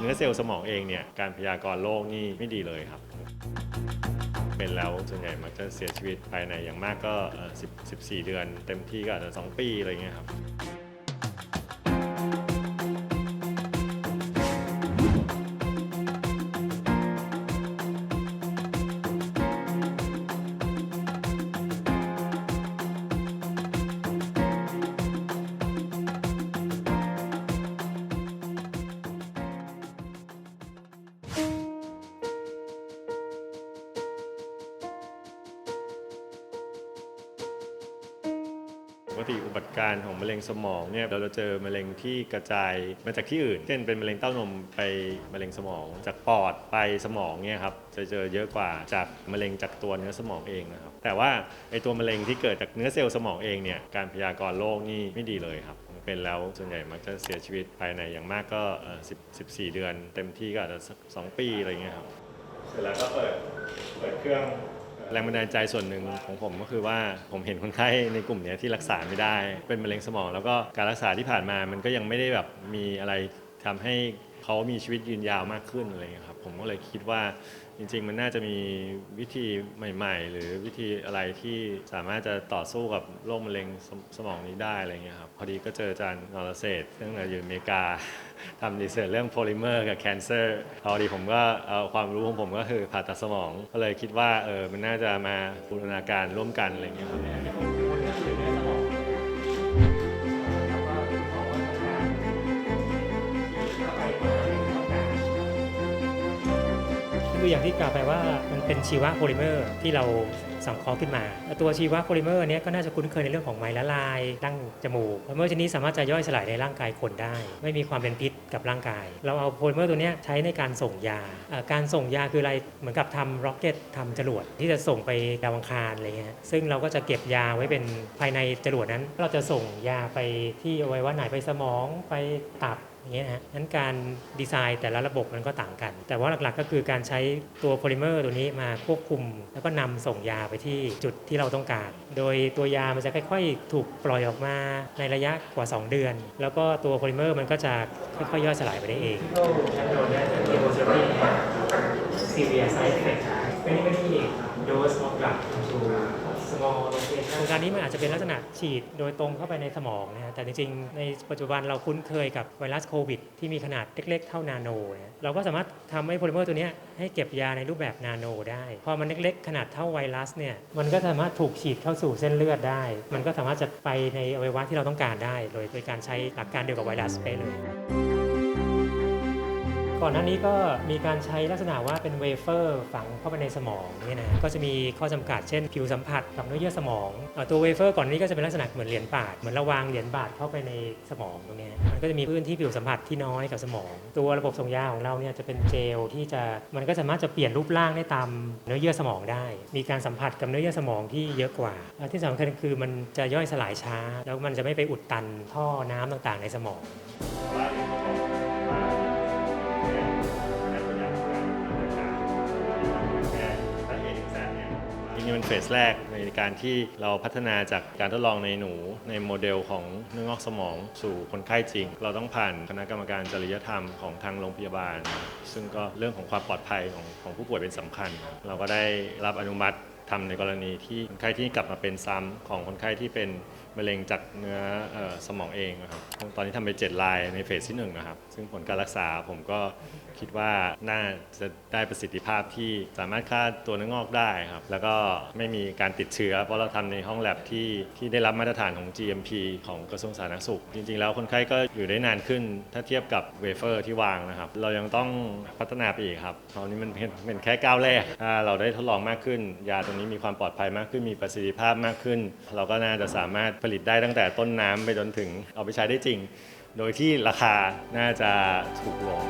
เนื้อเซลล์สมองเองเนี่ยการพยากรณ์โรคนี่ไม่ดีเลยครับเป็นแล้วส่วนใหญ่มักจะเสียชีวิตภายในอย่างมากก็ 14 เดือน เต็มที่ก็อาจจะ 2 ปีอะไรเงี้ยครับ กติอุบัติการของมะเร็งสมองเนี่ยเราจะเจอมะเร็งที่กระจายมาจากที่อื่น เช่นเป็นมะเร็งเต้านมไปมะเร็งสมอง จากปอดไปสมองเนี่ยครับจะเจอเยอะกว่าจากมะเร็งจากตัวเนื้อสมองเองนะครับแต่ว่าไอตัวมะเร็งที่เกิดจากเนื้อเซลล์สมองเองเนี่ยการพยากรณ์โรคนี่ไม่ดีเลยครับเป็นแล้วส่วนใหญ่มักจะเสียชีวิตภายในอย่างมากก็10 14เดือน เต็มที่ก็อาจจะสองปีอะไรเงี้ยครับเสร็จแล้วก็เปิดเปิดเครื่อง แรงบันดาลใจส่วนหนึ่งของผมก็คือว่าผมเห็นคนไข้ในกลุ่มนี้ที่รักษาไม่ได้ เป็นมะเร็งสมอง แล้วก็การรักษาที่ผ่านมามันก็ยังไม่ได้แบบมีอะไรทำให้ เขามีชีวิตยืนยาวมากขึ้นอะไรอย่างเงี้ยครับผมก็เลยคิดว่าจริง ๆ มันน่าจะมีวิธีใหม่ ๆ หรือวิธีอะไรที่สามารถจะต่อสู้กับโรคมะเร็งสมสมองนี้ได้อะไรเงี้ยครับพอดีก็เจออาจารย์นรเศรษฐ์ซึ่งอยู่อเมริกาทำรีเสิร์ชเรื่องโพลิเมอร์กับแคนเซอร์พอดีผมก็เอาความรู้ของผมก็คือผ่าตัดสมอง ก็เลยคิดว่าเออมันน่าจะมาบูรณาการร่วมกันอะไรเงี้ยครับ คืออย่างที่กล่าวไปว่ามันเป็นชีวะโพลิเมอร์ที่เรา สังเคราะห์ขึ้นมา ตัวชีวะโพลิเมอร์เนี้ยก็น่าจะคุ้นเคยในเรื่องของไมละลายดั้งจมูกโพลิเมอร์ชนิดนี้สามารถจะย่อยสลายในร่างกายคนได้ ไม่มีความเป็นพิษกับร่างกาย เราเอาโพลิเมอร์ตัวเนี้ยใช้ในการส่งยา การส่งยาคืออะไรเหมือนกับทำร็อกเก็ตทำจรวดที่จะส่งไปดาวอังคารอะไรเงี้ยซึ่งเราก็จะเก็บยาไว้เป็นภายในจรวดนั้น เราจะส่งยาไปที่อวัยวะไหนไปสมองไปตับอย่างเงี้ยนะฮะนั้นการดีไซน์แต่ละระบบมันก็ต่างกัน แต่ว่าหลักๆก็คือการใช้ตัวโพลิเมอร์ตัวนี้มาควบคุม แล้วก็นำส่งยาไปที่จุดที่เราต้องการ โดยตัวยามันจะค่อยๆ ถูกปล่อยออกมาในระยะกว่า 2 เดือน แล้วก็ตัวโพลิเมอร์มันก็จะค่อยๆ ย่อยสลายไปได้เอง severe side effect many many dose of drug to small location โครงการนี้มันอาจจะเป็นลักษณะฉีดโดยตรงเข้าไปในสมองนะฮะแต่จริงๆ ในปัจจุบันเราคุ้นเคยกับไวรัสโควิด ที่มีขนาดเล็กๆ เท่านาโนนะเราก็สามารถทำให้โพลิเมอร์ตัวนี้ให้เก็บยาในรูปแบบนาโนได้ พอมันเล็กๆ ขนาดเท่าไวรัสเนี่ยมันก็สามารถถูกฉีดเข้าสู่เส้นเลือดได้ มันก็สามารถจะไปในอวัยวะที่เราต้องการได้ โดยโดยการใช้หลักการเดียวกับไวรัสไปเลย ก่อนหน้านี้ก็มีการใช้ลักษณะว่าเป็นเวเฟอร์ฝังเข้าไปในสมองเนี่ยนะก็จะมีข้อจำกัดเช่นผิวสัมผัสกับเนื้อเยื่อสมองอตัวเวเฟอร์ก่อนนี้ก็จะเป็นลักษณะเหมือนเหรียญบาทเหมือนเราวางเหรียญบาทเข้าไปในสมองตรงนี้มันก็จะมีพื้นที่ผิวสัมผัสที่น้อยกับสมอง ตัวระบบส่งยาของเราเนี่ยจะเป็นเจลที่จะมันก็สามารถจะเปลี่ยนรูปร่างได้ตามเนื้อเยื่อสมองได้ มีการสัมผัสกับเนื้อเยื่อสมองที่เยอะกว่า ที่สำคัญคือมันจะย่อยสลายช้า แล้วมันจะไม่ไปอุดตันท่อน้ำต่างๆ ในสมอง นี่เป็นเฟสแรกในการที่เราพัฒนาจากการทดลองในหนูในโมเดลของเนื้องอกสมองสู่คนไข้จริง เราต้องผ่านคณะกรรมการจริยธรรมของทางโรงพยาบาล ซึ่งก็เรื่องของความปลอดภัยของของผู้ป่วยเป็นสำคัญ เราก็ได้รับอนุมัติ ทำในกรณีที่คนไข้ที่กลับมาเป็นซ้ำของคนไข้ที่เป็นมะเร็งจากเนื้ออสมองเองนะครับตอนนี้ทำไป7รายในเฟสที่1นะครับ ซึ่งผลการรักษาผมก็คิดว่าน่าจะได้ประสิทธิภาพที่สามารถฆ่าตัวเนื้องอกได้ครับ แล้วก็ไม่มีการติดเชื้อ เพราะเราทำในห้องแลบที่ที่ได้รับมาตรฐานของ GMP ของกระทรวงสาธารณสุข จริง ๆ แล้วคนไข้ก็อยู่ได้นานขึ้น ถ้าเทียบกับเวเฟอร์ที่วางนะครับ เรายังต้องพัฒนาไปอีกครับตอนนี้มันเป็นเป็นแค่ก้าวแรกถ้าเราได้ทดลองมากขึ้นยาตัวนี้มีความปลอดภัยมากขึ้นมีประสิทธิภาพมากขึ้น เราก็น่าจะสามารถผลิตได้ตั้งแต่ต้นน้ำไปจนถึงเอาไปใช้ได้จริง โดยที่ราคาน่าจะถูกลง